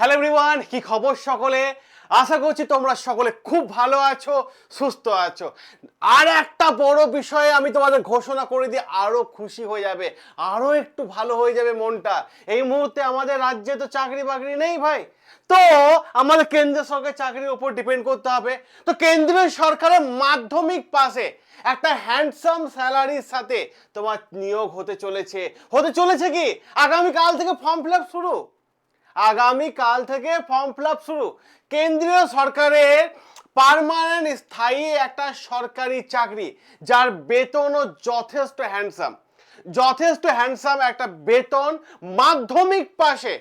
Hello everyone কি খবর সকলে? আশা করছি তোমরা সকলে খুব ভালো আছো, সুস্থ আছো। আর একটা বড় বিষয়ে আমি তোমাদের ঘোষণা করে দিই, আরও খুশি হয়ে যাবে, আরও একটু ভালো হয়ে যাবে মনটা। এই মুহূর্তে আমাদের রাজ্যে তো চাকরি বাকরি নেই ভাই। তো আমাদের কেন্দ্রীয় সরকার চাকরির উপর ডিপেন্ড করতে হবে। তো কেন্দ্রীয় সরকারের মাধ্যমিক পাশে একটা হ্যান্ডসাম স্যালারির সাথে তোমার নিয়োগ হতে চলেছে। হতে চলেছে কি? আগামীকাল থেকে ফর্ম ফিল আপ শুরু। আগামী কাল থেকে ফর্ম ফিল শুরু। কেন্দ্রীয় সরকারের পার্মানেন্ট স্থায়ী একটা সরকারি চাকরি, যার বেতনও যথেষ্ট হ্যান্ডসাম যথেষ্ট হ্যান্ডসাম একটা বেতন মাধ্যমিক পাশে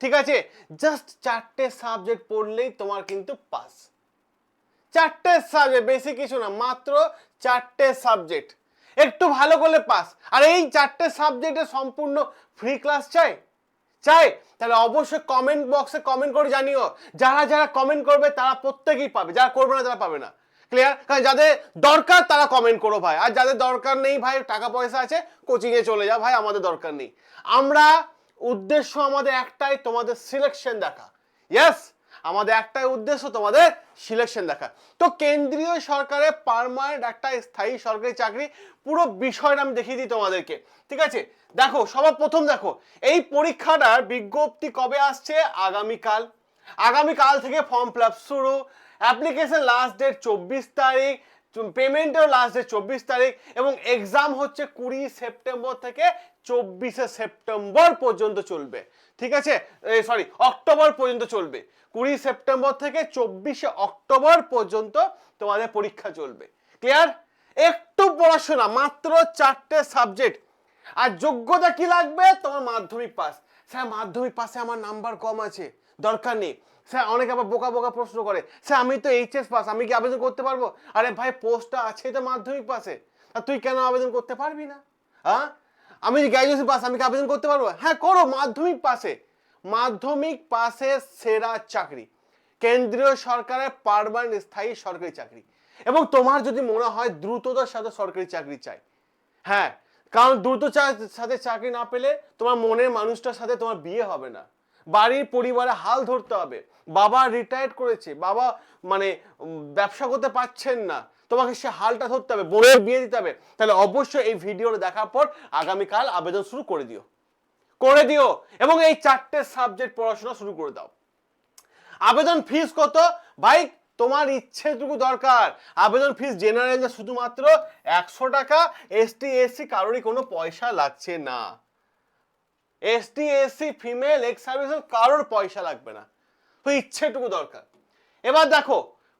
ঠিক আছে? জাস্ট চারটে সাবজেক্ট পড়লেই তোমার কিন্তু পাস চারটে সাবজেক্ট বেশি কিছু না, মাত্র চারটে সাবজেক্ট একটু ভালো করলে পাস আর এই চারটে সাবজেক্টে সম্পূর্ণ ফ্রি ক্লাস চাই? চাই, তাহলে অবশ্যই কমেন্ট বক্সে কমেন্ট করে জানিও। যারা যারা কমেন্ট করবে, তারা প্রত্যেকেই পাবে। যারা করবে না, তারা পাবে না। ক্লিয়ার কারণ যাদের দরকার, তারা কমেন্ট করো ভাই। আর যাদের দরকার নেই ভাই, টাকা পয়সা আছে কোচিংয়ে চলে যা ভাই, আমাদের দরকার নেই। আমরা উদ্দেশ্য আমাদের একটাই, তোমাদের সিলেকশন দেখা। ইয়েস আমাদের একটাই উদ্দেশ্য তোমাদের সিলেকশন দেখা। তো কেন্দ্রীয় সরকারের পারমানেন্ট একটা স্থায়ী সরকারি চাকরি পুরো বিষয়টা আমি দেখিয়ে দিই তোমাদেরকে, ঠিক আছে? দেখো, সবার প্রথম দেখো, এই পরীক্ষাটার বিজ্ঞপ্তি কবে আসছে? আগামীকাল। আগামীকাল থেকে ফর্ম ফিল শুরু। অ্যাপ্লিকেশন লাস্ট ডেট চব্বিশ তারিখ। পেমেন্টেও লাস্ট ডেট চব্বিশ তারিখ এবং এক্সাম হচ্ছে কুড়ি সেপ্টেম্বর থেকে চব্বিশে সেপ্টেম্বর পর্যন্ত চলবে। ঠিক আছে? সরি অক্টোবর পর্যন্ত চলবে। কুড়ি সেপ্টেম্বর থেকে চব্বিশে অক্টোবর পর্যন্ত তোমাদের পরীক্ষা চলবে। ক্লিয়ার একটু পড়াশোনা, মাত্র চারটে সাবজেক্ট আর যোগ্যতা কি লাগবে? তোমার মাধ্যমিক পাস স্যার, মাধ্যমিক পাশে আমার নাম্বার কম আছে। দরকার নেই। স্যার, অনেকে আবার বোকা বোকা প্রশ্ন করে, স্যার, আমি তো এইচএস পাস আমি কি আবেদন করতে পারব? আরে ভাই পোস্টটা আছে তো মাধ্যমিক পাশে আর তুই কেন আবেদন করতে পারবি না? হ্যাঁ আমি গ্র্যাজুয়েশন পাস আমি কি আবেদন করতে পারব? হ্যাঁ করো, মাধ্যমিক পাশে মাধ্যমিক পাশে সেরা চাকরি। কেন্দ্রীয় সরকারের পারমানেন্ট স্থায়ী সরকারি চাকরি। এবং তোমার যদি মনে হয় দ্রুততার সাথে সরকারি চাকরি চাই। হ্যাঁ কারণ দ্রুত সাথে চাকরি না পেলে তোমার মনের মানুষটার সাথে তোমার বিয়ে হবে না। বাড়ির পরিবারে হাল ধরতে হবে। বাবা রিটায়ার্ড করেছে, বাবা মানে ব্যবসা করতে পারছেন না। তোমাকে সে হালটা ধরতে হবে, বোনের বিয়ে দিতে হবে। তাহলে অবশ্যই এই ভিডিওটা দেখার পর আগামীকাল আবেদন শুরু করে দিও। করে দিও এবং এই চারটে সাবজেক্ট পড়াশোনা শুরু করে দাও। আবেদন ফিস কত? ভাই, তোমার ইচ্ছেটুকু দরকার। আবেদন ফিস জেনারেল শুধুমাত্র একশো টাকা এসটি এসসি কারোরই কোনো পয়সা লাগছে না। এসটি এসসি ফিমেল এক্স কারোর পয়সা লাগবে না। তো ইচ্ছেটুকু দরকার। এবার দেখো,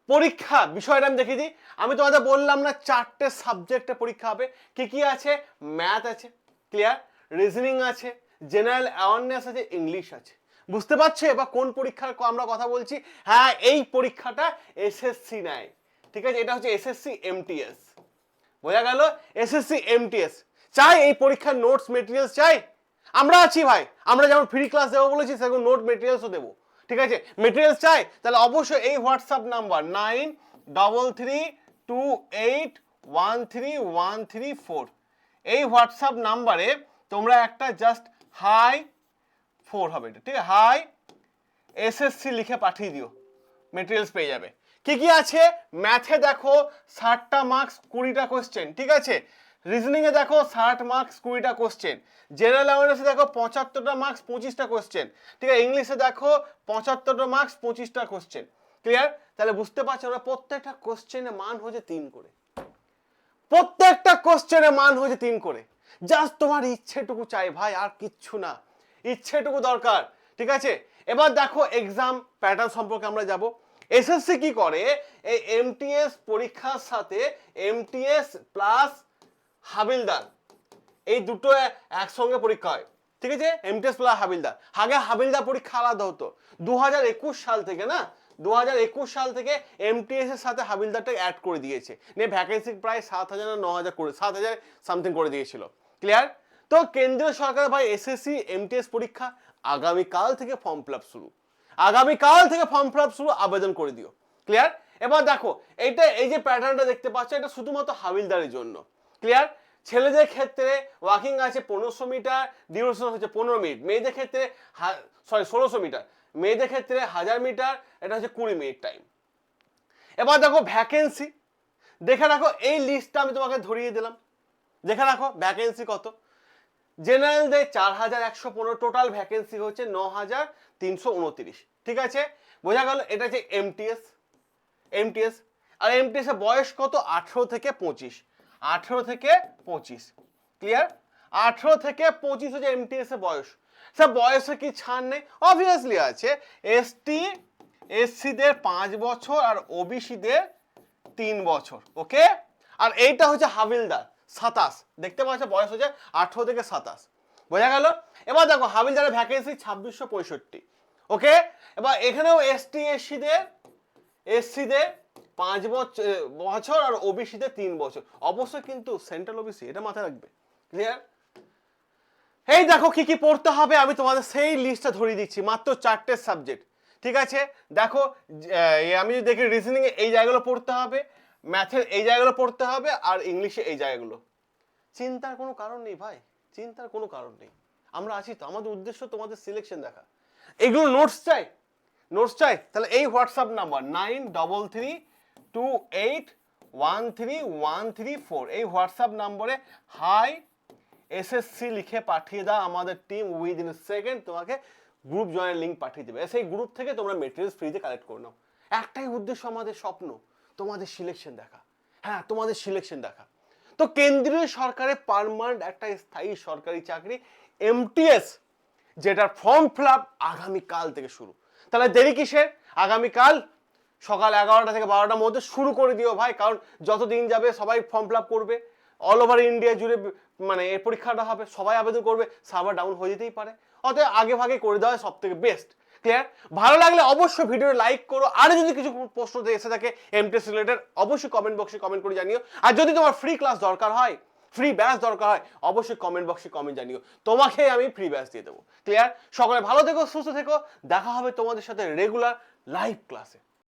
পরীক্ষা বিষয়টা আমি দিই আমি তোমাদের বললাম না চারটে সাবজেক্টে পরীক্ষা হবে। কি কি আছে? ম্যাথ আছে ক্লিয়ার রিজনিং আছে জেনারেল অ্যাওয়ারনেস আছে ইংলিশ আছে। বুঝতে পারছ? এবার কোন পরীক্ষার আমরা কথা বলছি? হ্যাঁ এই পরীক্ষাটা এসএসসি নেয়। ঠিক আছে? এটা হচ্ছে এসএসসি এমটিএস বোঝা গেল? এসএসসি এমটিএস চাই এই পরীক্ষার নোটস মেটেরিয়ালস চাই? আমরা আছি ভাই, আমরা যেমন ফ্রি ক্লাস দেবো বলেছি, সেরকম নোট মেটেরিয়ালসও দেবো। ঠিক আছে? মেটেরিয়ালস চাই, তাহলে অবশ্যই এই WhatsApp number nine double three two eight one three one three four এই হোয়াটসঅ্যাপ নাম্বারে তোমরা একটা জাস্ট হাই ফোর হবে এটা, ঠিক আছে? হাই এসএসসি লিখে পাঠিয়ে দিও। মেটেরিয়ালস পেয়ে যাবে। কি কি আছে? ম্যাথে দেখো ষাটটা মার্কস কুড়িটা কোশ্চেন ঠিক আছে? রিজনিং এ দেখো ষাট মার্কস কুড়িটা কোশ্চেন জেনারেল অ্যাওয়ারনেসে দেখো পঁচাত্তরটা মার্কস পঁচিশটা কোশ্চেন ঠিক আছে? ইংলিশে দেখো পঁচাত্তরটা মার্কস পঁচিশটা কোশ্চেন ক্লিয়ার তাহলে বুঝতে পারছ ওরা প্রত্যেকটা কোশ্চেনে মান হচ্ছে তিন করে। প্রত্যেকটা কোশ্চেনে মান হয়েছে তিন করে। জাস্ট তোমার ইচ্ছেটুকু চাই ভাই, আর কিচ্ছু না। ইচ্ছেটুকু দরকার, ঠিক আছে? এবার দেখো এক্সাম প্যাটার্ন সম্পর্কে আমরা যাব। এসএসসি কি করে? এই এমটিএস পরীক্ষার সাথে এমটিএস প্লাস হাবিলদার। এই দুটো একসঙ্গে পরীক্ষা হয়। ঠিক আছে? এমটিএস প্লাস হাবিলদার। আগে হাবিলদার পরীক্ষা আলাদা হতো। দু হাজার একুশ সাল থেকে না? দু হাজার একুশ সাল থেকে এমটিএস এর সাথে হাবিলদারটা অ্যাড করে দিয়েছে। নিয়ে ভ্যাকেন্সি প্রায় সাত হাজার না ন হাজার করে সাত হাজার সামথিং করে দিয়েছিল। ক্লিয়ার তো কেন্দ্রীয় সরকার ভাই এসএসসি এমটিএস পরীক্ষা আগামীকাল থেকে ফর্ম ফিল শুরু। আগামীকাল থেকে ফর্ম ফিল আপ শুরু, আবেদন করে দিও। ক্লিয়ার এবার দেখো এটা এই যে প্যাটার্নটা দেখতে পাচ্ছ, এটা শুধুমাত্র হাবিলদারের জন্য। ক্লিয়ার ছেলেদের ক্ষেত্রে ওয়াকিং আছে পনেরোশো মিটার ডিউরেশন হচ্ছে পনেরো মিনিট মেয়েদের ক্ষেত্রে সরি ষোলোশো মিটার মেয়েদের ক্ষেত্রে হাজার মিটার এটা হচ্ছে কুড়ি মিনিট টাইম এবার দেখো ভ্যাকেন্সি দেখে রাখো, এই লিস্টটা আমি তোমাকে ধরিয়ে দিলাম। দেখে রাখো ভ্যাকেন্সি কত? জেনারেলদের চার হাজার একশো পনেরো টোটাল ভ্যাকেন্সি হচ্ছে ন হাজার তিনশো উনত্রিশ। ঠিক আছে? বোঝা গেল এটা হচ্ছে এমটিএস এমটিএস আর এমটিএস এর বয়স কত? আঠেরো থেকে পঁচিশ। আঠেরো থেকে পঁচিশ। ক্লিয়ার আঠেরো থেকে পঁচিশ হচ্ছে এমটিএস এর বয়স। স্যার, বয়সে কি ছাড় নেই? অবভিয়াসলি আছে। এসটি এসসিদের পাঁচ বছর আর ওবিসিদের তিন বছর। ওকে আর এইটা হচ্ছে হাবিলদার, সাতাশ। দেখতে পাচ্ছ, বয়স হচ্ছে আঠেরো থেকে সাতাশ। বোঝা গেল? এবার দেখো হাবিলদারের ভ্যাকেন্সি ছাব্বিশশো পঁয়ষট্টি। ওকে এবার এখানেও এসটি এসসিদের এসসিদের পাঁচ বছর বছর আর ওবিসিদের তিন বছর। অবশ্যই কিন্তু সেন্ট্রাল ওবিসি এটা মাথায় রাখবে। ক্লিয়ার এই দেখো কি কি পড়তে হবে, আমি তোমাদের সেই লিস্টটা ধরিয়ে দিচ্ছি, মাত্র চারটে সাবজেক্ট ঠিক আছে? দেখো আমি যদি দেখি রিজনিং এই জায়গাগুলো পড়তে হবে ম্যাথের এই জায়গাগুলো পড়তে হবে, আর ইংলিশে এই জায়গাগুলো। চিন্তার কোনো কারণ নেই ভাই। চিন্তার কোনো কারণ নেই। আমরা আছি তো, আমাদের উদ্দেশ্য তোমাদের সিলেকশন দেখা। এগুলো নোটস চাই। নোটস চাই? তাহলে এই WhatsApp number nine double three two eight one three one three four এই হোয়াটসঅ্যাপ নম্বরে হাই এসএসসি লিখে পাঠিয়ে দাও আমাদের টিম উইদিন সেকেন্ড তোমাকে গ্রুপ জয়েন লিঙ্ক পাঠিয়ে দেবে। সেই গ্রুপ থেকে তোমরা মেটেরিয়ালস ফ্রিতে কালেক্ট করে নাও। একটাই উদ্দেশ্য আমাদের স্বপ্ন, তোমাদের সিলেকশন দেখা। হ্যাঁ তোমাদের সিলেকশন দেখা। তো কেন্দ্রীয় সরকারের পারমানেন্ট একটা স্থায়ী সরকারি চাকরি এমটিএস যেটার ফর্ম ফিল আপ আগামীকাল থেকে শুরু। তাহলে দেরি কিসের? আগামীকাল সকাল এগারোটা থেকে বারোটার মধ্যে শুরু করে দিও ভাই, কারণ যত দিন যাবে সবাই ফর্ম ফিল আপ করবে। অল ওভার ইন্ডিয়া জুড়ে মানে এই পরীক্ষাটা হবে, সবাই আবেদন করবে সার্ভার ডাউন হয়ে যেতেই পারে। অতএব আগে ভাগে করে দেওয়া সব থেকে বেস্ট ক্লিয়ার ভালো লাগলে অবশ্যই ভিডিও লাইক করো। আর যদি কিছু প্রশ্ন এসে থাকে এমটিএস রিলেটেড অবশ্যই কমেন্ট বক্সে কমেন্ট করে জানিও। আর যদি তোমার ফ্রি ক্লাস দরকার হয় ফ্রি ব্যাচ দরকার হয়, অবশ্যই কমেন্ট বক্সে কমেন্ট জানিও। তোমাকে আমি ফ্রি ব্যাচ দিয়ে দেবো। ক্লিয়ার সকলে ভালো থেকো, সুস্থ থেকো। দেখা হবে তোমাদের সাথে রেগুলার লাইভ ক্লাসে